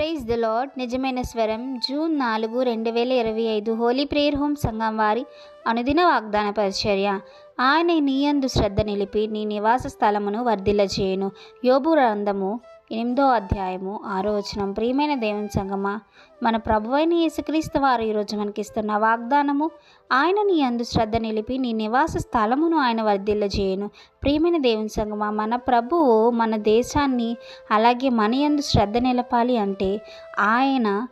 Praise the lord నిజమైన స్వరం. June నాలుగు రెండు వేల ఇరవై ఐదు. హోలీ ప్రేయర్ హోమ్ సంఘం వారి అనుదిన వాగ్దాన పరిచర్య. ఆయన నీయందు శ్రద్ధ నిలిపి నీ నివాస స్థలమును వర్ధిల్లచేయును. యోబు రంధము ఎనిమిదో అధ్యాయము ఆరో వచనం. ప్రియమైన దేవుని సంగమా మన ప్రభువైన యేసుక్రీస్తు వారు ఈరోజు మనకిస్తున్న వాగ్దానము ఆయన నీ అందు శ్రద్ధ నిలిపి నీ నివాస స్థలమును ఆయన వర్ధిల్లజేయను. ప్రియమైన దేవుని సంగమా మన ప్రభువు మన దేశాన్ని అలాగే మన యందు శ్రద్ధ నిలపాలి అంటే ఆయన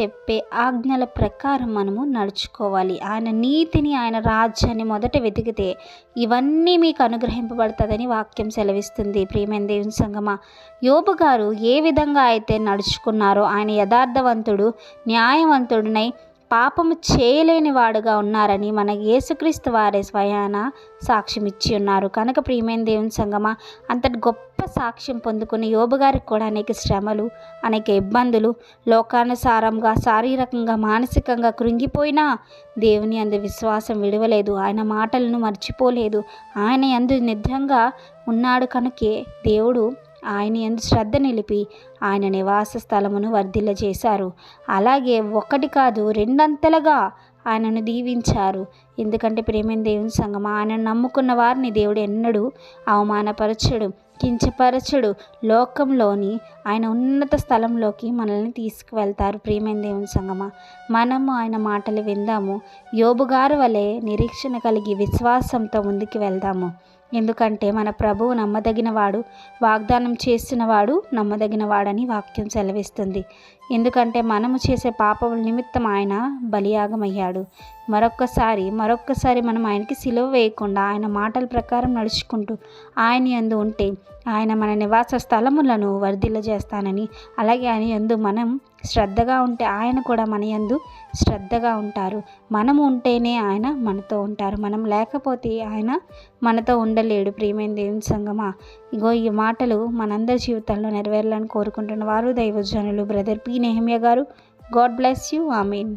చెప్పే ఆజ్ఞల ప్రకారం మనము నడుచుకోవాలి. ఆయన నీతిని ఆయన రాజ్యాన్ని మొదట వెతికితే ఇవన్నీ మీకు అనుగ్రహింపబడుతుందని వాక్యం సెలవిస్తుంది. ప్రియమైన దేవుని సంగమ యోబు గారు ఏ విధంగా అయితే నడుచుకున్నారో ఆయన యథార్థవంతుడు న్యాయవంతుడినై పాపము చేయలేని వాడుగా ఉన్నారని మన యేసుక్రీస్తు వారే స్వయాన సాక్ష్యం ఇచ్చి ఉన్నారు. కనుక ప్రియమైన దేవుని సంగమా అంతటి గొప్ప సాక్ష్యం పొందుకుని యోబు గారికి కూడా అనేక శ్రమలు అనేక ఇబ్బందులు లోకానుసారంగా శారీరకంగా మానసికంగా కృంగిపోయినా దేవుని అందు విశ్వాసం విడవలేదు. ఆయన మాటలను మర్చిపోలేదు. ఆయన అందు నిద్రంగా ఉన్నాడు. కనుకే దేవుడు ఆయన ఎందు శ్రద్ధ నిలిపి ఆయన నివాస స్థలమును వర్ధిల్లజేశారు. అలాగే ఒకటి కాదు రెండంతలుగా ఆయనను దీవించారు. ఎందుకంటే ప్రేమైన దేవుని సంగమ? ఆయన నమ్ముకున్న వారిని దేవుడు ఎన్నడూ అవమానపరచడు కించపరచడు. లోకంలోని ఆయన ఉన్నత స్థలంలోకి మనల్ని తీసుకువెళ్తారు ప్రేమైన దేవుని సంగమ? మనము ఆయన మాటలు విందాము. యోబుగారు వలె నిరీక్షణ కలిగి విశ్వాసంతో ముందుకు వెళ్దాము. ఎందుకంటే మన ప్రభువు నమ్మదగినవాడు వాగ్దానం చేసినవాడు నమ్మదగినవాడని వాక్యం సెలవిస్తుంది. ఎందుకంటే మనము చేసే పాపముల నిమిత్తం ఆయన బలియాగమయ్యాడు. మరొక్కసారి మరొక్కసారి మనం ఆయనకి సిలువ వేయకుండా ఆయన మాటల ప్రకారం నడుచుకుంటూ ఆయన యందు ఉంటే ఆయన మన నివాస స్థలములను వర్ధిల్లజేస్తానని అలాగే ఆయన యందు మనం శ్రద్ధగా ఉంటే ఆయన కూడా మన యందు శ్రద్ధగా ఉంటారు. మనము ఉంటేనే ఆయన మనతో ఉంటారు. మనం లేకపోతే ఆయన మనతో ఉండలేడు. ప్రియమైన దేవుని సంగమా ఇగో ఈ మాటలు మనందరి జీవితంలో నెరవేరాలని కోరుకుంటున్న వారు దైవజనులు. Brother P. Nehemiah garu God bless you. Amen.